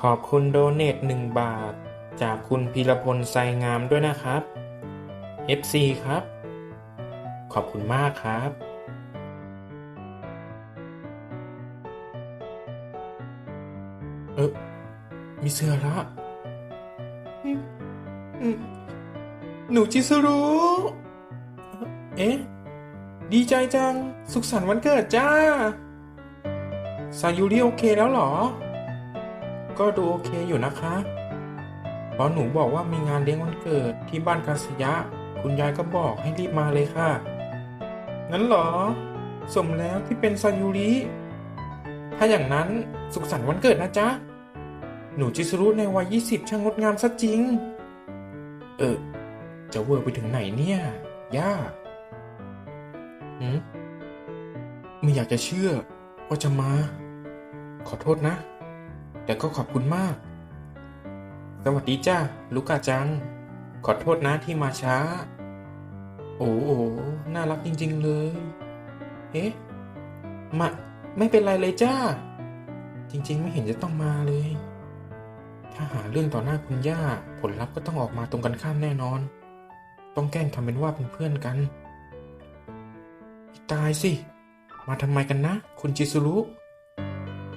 ขอบคุณโดเนทหนึ่งบาท จากคุณพีรพลไซงามด้วยนะครับ FC ครับ ขอบคุณมากครับเออมิเซระอืมอืมหนูจิสรุเอ๊ะ ดีใจจัง สุขสันต์วันเกิดจ้า ซายูริโอเคแล้วเหรอ ก็ดูโอเคอยู่นะคะพราะหนูบอกว่ามีงานเลี้ยงวันเกิดที่บ้านคาสยะ คุณยายก็บอกให้รีบมาเลยค่ะ งั้นเหรอ สมแล้วที่เป็นซายูริ ถ้าอย่างนั้นสุขสันต์วันเกิดนะจ๊ะ หนูจิสรุในวัยยี่สิบช่างงดงามซะจริง เออ จะเวอร์ไปถึงไหนเนี่ยย่าหืมไม่อยากจะเชื่อว่าจะมา ขอโทษนะ แต่ก็ขอบคุณมาก สวัสดีจ้าลูกาจัง ขอโทษนะที่มาช้า โอ้โหน่ารักจริง ๆ เลย เอ๊ะมาไม่เป็นไรเลยจ้า จริง ๆ ไม่เห็นจะต้องมาเลย ถ้าหาเรื่องต่อหน้าคุณย่า ผลลัพธ์ก็ต้องออกมาตรงกันข้ามแน่นอน ต้องแกล้งทำเป็นว่าเป็นเพื่อนกันตายสิ มาทำไมกันนะ คุณจิสุรุ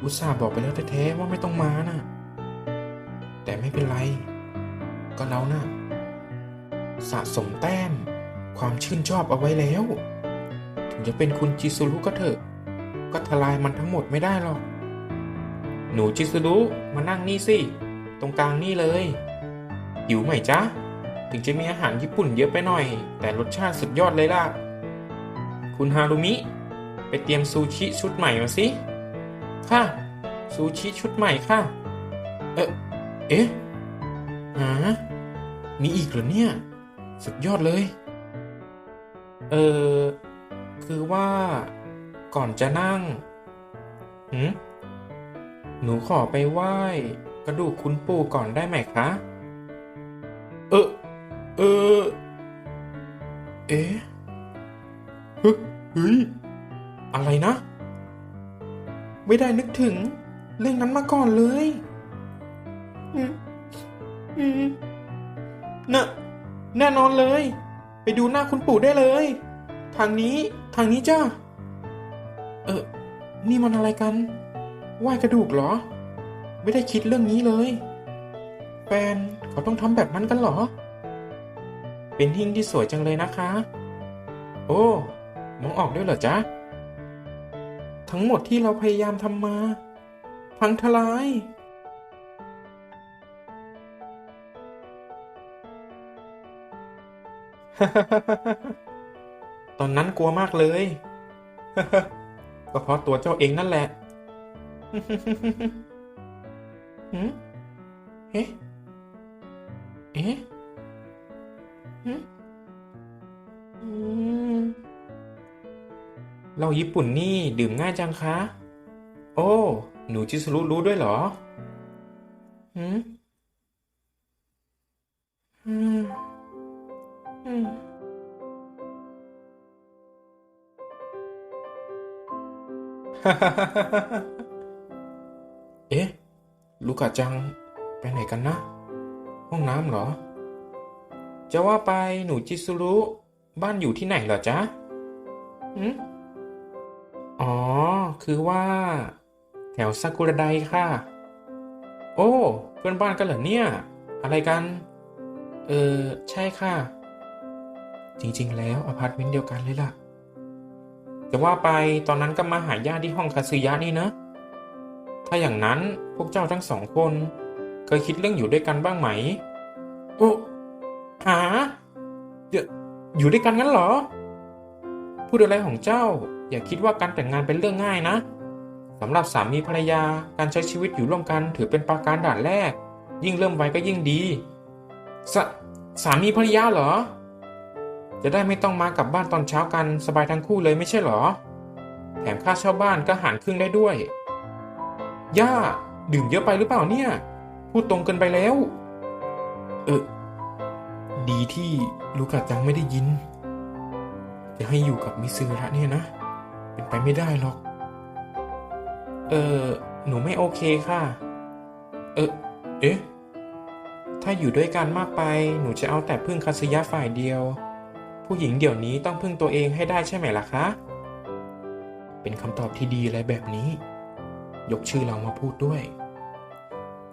อุตส่าห์บอกไปแล้วแท้ๆว่าไม่ต้องมานะแต่ไม่เป็นไร ก็เรานะ่ะ สะสมแต้ม ความชื่นชอบเอาไว้แล้ว ถึงจะเป็นคุณจิสุรุก็เถอะ ก็ทลายมันทั้งหมดไม่ได้หรอก หนูจิสุรุมานั่งนี่สิ ตรงกลางนี่เลย หิวไหมจ๊ะ ถึงจะมีอาหารญี่ปุ่นเยอะไปหน่อย แต่รสชาติสุดยอดเลยล่ะ คุณฮารุมิ ไปเตรียมซูชิชุดใหม่มาสิ ค่ะ ซูชิชุดใหม่ค่ะ เอ๊ะเอ๊ะหามีอีกเหรอเนี่ย สุดยอดเลย เออ คือว่าก่อนจะนั่งหืมหนูขอไปไหว้กระดูกคุณปู่ก่อนได้ไหมคะ เออ เออ เอ๊ะเฮ้ย อะไรนะ ไม่ได้นึกถึง เรื่องนั้นมาก่อนเลย อืม อืมน่ะแน่นอนเลย ไปดูหน้าคุณปู่ได้เลย ทางนี้ ทางนี้จ้า เออ นี่มันอะไรกันไหว้กระดูกเหรอ ไม่ได้คิดเรื่องนี้เลย แฟนเขาต้องทำแบบนั้นกันเหรอ เป็นหิ้งที่สวยจังเลยนะคะ โอ้ มองออกด้วยเหรอจ๊ะ ทั้งหมดที่เราพยายามทำมา พังทลาย ตอนนั้นกลัวมากเลย ก็เพราะตัวเจ้าเองนั่นแหละเอ๊ะเอ๊ะอืม เหล้าญี่ปุ่นนี่ดื่มง่ายจังคะ โอ้ หนูจิสรุรู้ด้วยเหรอหืมอืมอืมเอ๊ะ ลูกาจัง ไปไหนกันนะ ห้องน้ำเหรอ จะว่าไปหนูจิสรุ บ้านอยู่ที่ไหนเหรอจ๊ะหืม อ๋อ คือว่า แถวซากุระไดค่ะ โอ้ เพื่อนบ้านกันเหรอเนี่ย อะไรกัน เออ ใช่ค่ะ จริง ๆ แล้วอพาร์ตเมนต์เดียวกันเลยล่ะจะว่าไปตอนนั้นก็มาหาญาติที่ห้องคาซึยะนี่นะ ถ้าอย่างนั้นพวกเจ้าทั้งสองคนเคยคิดเรื่องอยู่ด้วยกันบ้างไหม โอ้หาอยู่ด้วยกันงั้นเหรอ พูดอะไรของเจ้า อย่าคิดว่าการแต่งงานเป็นเรื่องง่ายนะสำหรับสามีภรรยาการใช้ชีวิตอยู่ร่วมกันถือเป็นประการด่านแรก ยิ่งเริ่มไวก็ยิ่งดีสสามีภรรยาเหรอ จะได้ไม่ต้องมากลับบ้านตอนเช้ากันสบายทั้งคู่เลยไม่ใช่เหรอ แถมค่าเช่าบ้านก็หารครึ่งได้ด้วย ย่า ดื่มเยอะไปหรือเปล่าเนี่ย พูดตรงเกินไปแล้ว เออ ดีที่ลูกาจังไม่ได้ยิน จะให้อยู่กับมิซึระเนี่ยนะ เป็นไปไม่ได้หรอก เออ หนูไม่โอเคค่ะ เออ เอ๊ะ ถ้าอยู่ด้วยกันมากไป หนูจะเอาแต่พึ่งคาสยะฝ่ายเดียว ผู้หญิงเดี๋ยวนี้ต้องพึ่งตัวเองให้ได้ใช่ไหมล่ะคะ เป็นคำตอบที่ดีอะไรแบบนี้ ยกชื่อเรามาพูดด้วย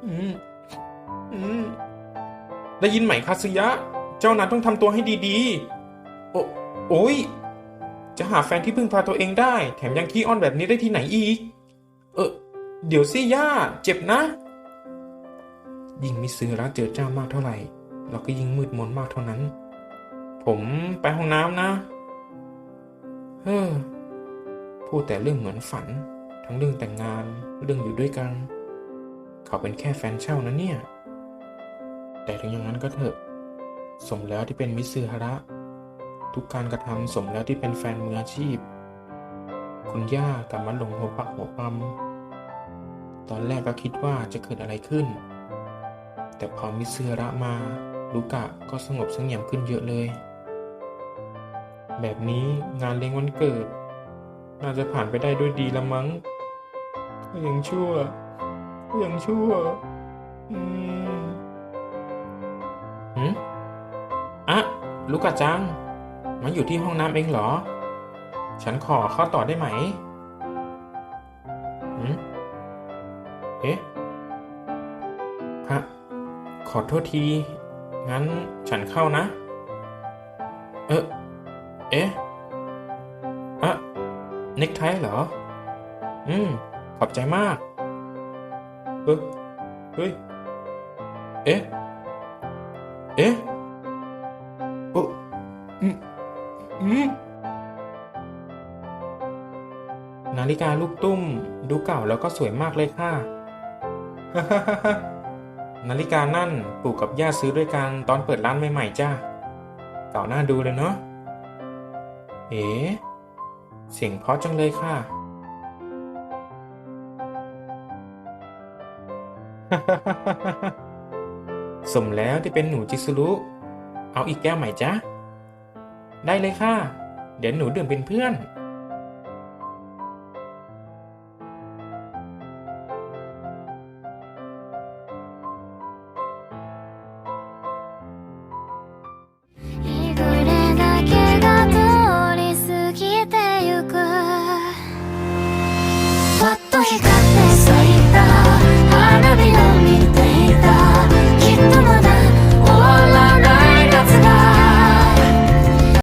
อืม อืม ได้ยินไหมคาสยะ เจ้านั้นต้องทำตัวให้ดีๆ โอโอ้ย จะหาแฟนที่พึ่งพาตัวเองได้ แถมยังขี้อ้อนแบบนี้ได้ที่ไหนอีก เออ เดี๋ยวสิย่า เจ็บนะ ยิ่งมิซึระเจอเจ้ามากเท่าไหร่ เราก็ยิ่งมืดมนมากเท่านั้น ผมไปห้องน้ำนะ เฮ้อ พูดแต่เรื่องเหมือนฝัน ทั้งเรื่องแต่งงาน เรื่องอยู่ด้วยกัน เขาเป็นแค่แฟนเช่านะเนี่ย แต่ถึงอย่างนั้นก็เถอะ สมแล้วที่เป็นมิซึฮาระ ทุกการกระทำสมแล้วที่เป็นแฟนมืออาชีพ คุณย่ากลับมาหลงหัวปักหัวปั๊มตอนแรกก็คิดว่าจะเกิดอะไรขึ้น แต่พอมิซึฮาระมาลูกะก็สงบสงี่ยมขึ้นเยอะเลย แบบนี้งานเลี้ยงวันเกิด น่าจะผ่านไปได้ด้วยดีละมั้งก็ยังชั่วก็ยังชั่ว อืมหืมอะลูกะจัง มาอยู่ที่ห้องน้ำเองเหรอ ฉันขอเข้าต่อได้ไหมหืมเอ๊ะฮะขอโทษที งั้นฉันเข้านะ เออเอ๊ะอะเน็กไทเหรอ อืม ขอบใจมาก เออเฮ้ย เอ๊ะ เอ๊ะ นาฬิกาลูกตุ้ม ดูเก่าแล้วก็สวยมากเลยค่ะ นาฬิกานั่นปู่กับย่าซื้อด้วยกันตอนเปิดร้านใหม่ๆจ้าเก่าหน้าดูเลยเนาะ เอ๋เสียงเพราะจังเลยค่ะ สมแล้วที่เป็นหนูจิสุรุ เอาอีกแก้วใหม่จ้ะ ได้เลยค่ะ เดี๋ยวหนูดื่มเป็นเพื่อน